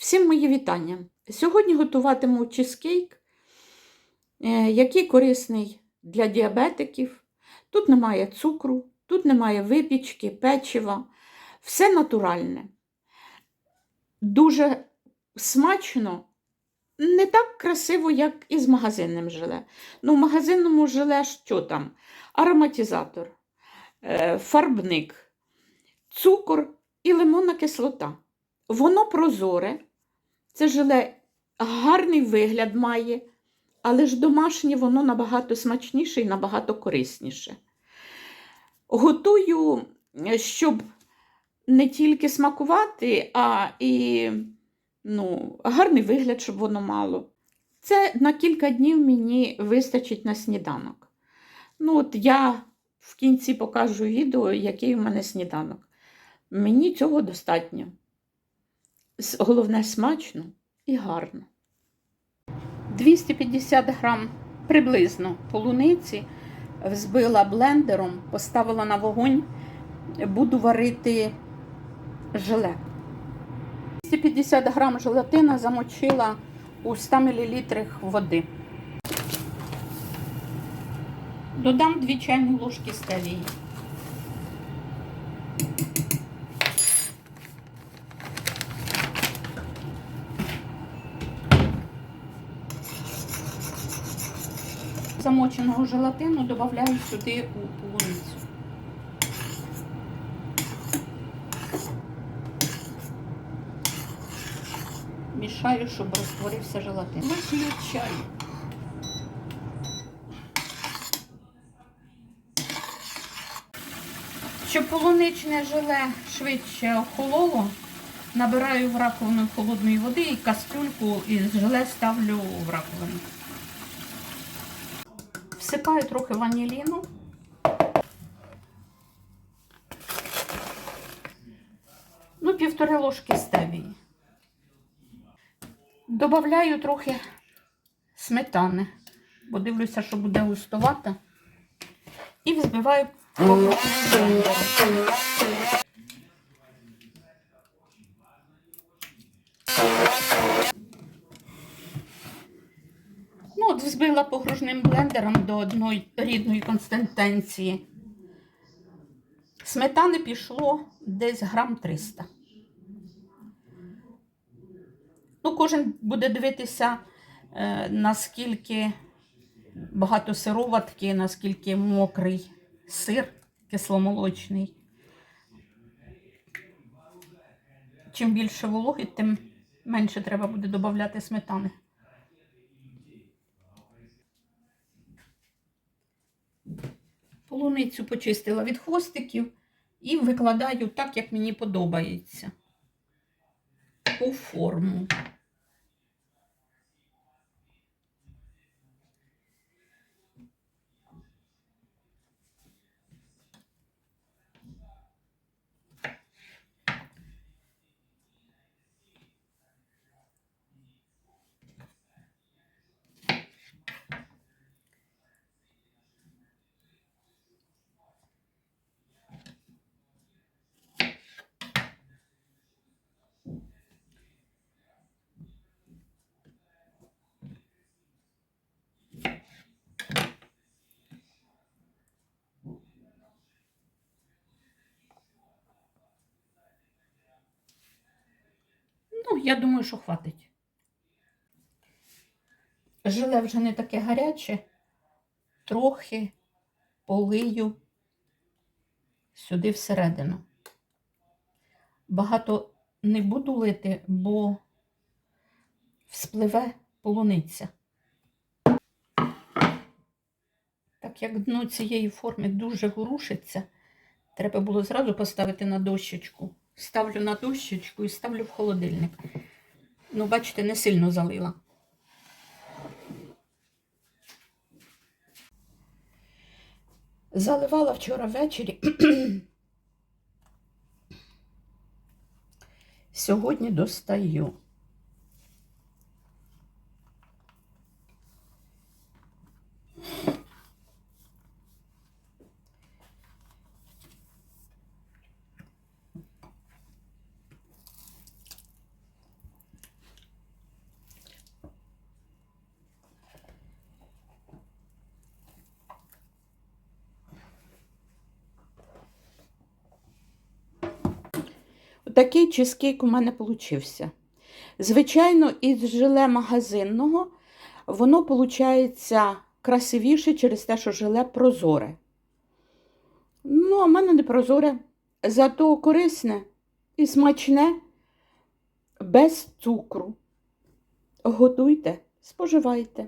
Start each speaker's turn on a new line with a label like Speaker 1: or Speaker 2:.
Speaker 1: Всім мої вітання. Сьогодні готуватиму чизкейк, е, який корисний для діабетиків. Тут немає цукру, тут немає випічки, печива, все натуральне. Дуже смачно, не так красиво, як із магазинним желе. Ну, в магазинному желе що там? Ароматизатор, е, фарбник, цукор і лимонна кислота. Воно прозоре, це желе гарний вигляд має, але ж домашнє воно набагато смачніше і набагато корисніше. Готую, щоб не тільки смакувати, а і ну, гарний вигляд, щоб воно мало. Це на кілька днів мені вистачить на сніданок. Ну, от я в кінці покажу відео, який у мене сніданок. Мені цього достатньо. Головне смачно і гарно. 250 грам приблизно полуниці взбила блендером, поставила на вогонь, буду варити желе. 250 грам желатина замочила у 100 мл води. Додам 2 чайні ложки стевії. Замоченого желатину додаю сюди у полуницю. Мішаю, щоб розтворився желатин. Виключаю. Щоб полуничне желе швидше охололо, набираю в раковину холодної води і кастрюльку із желе ставлю в раковину. Всипаю трохи ваніліну. Ну, півтори ложки стевії. Добавляю трохи сметани, бо дивлюся, що буде густовато. І взбиваю по взбила погружним блендером до одної рідної консистенції. Сметани пішло десь грам 300. Ну, кожен буде дивитися, е, наскільки багато сироватки, наскільки мокрий сир кисломолочний. Чим більше вологи, тим менше треба буде додати сметани. Полуницю почистила від хвостиків і викладаю так, як мені подобається. по форму. Ну, я думаю, що хватить. Желе вже не таке гаряче, трохи полию сюди всередину. Багато не буду лити, бо вспливе полуниця. Так як дно цієї форми дуже ворушиться, треба було зразу поставити на дощечку. Ставлю на дощечку і ставлю в холодильник. Ну, бачите, не сильно залила. Заливала вчора ввечері. Сьогодні достаю. Такий чизкейк у мене получився. Звичайно, із желе магазинного воно виходить красивіше через те, що желе прозоре. Ну, а в мене не прозоре, зато корисне і смачне, без цукру. Готуйте, споживайте.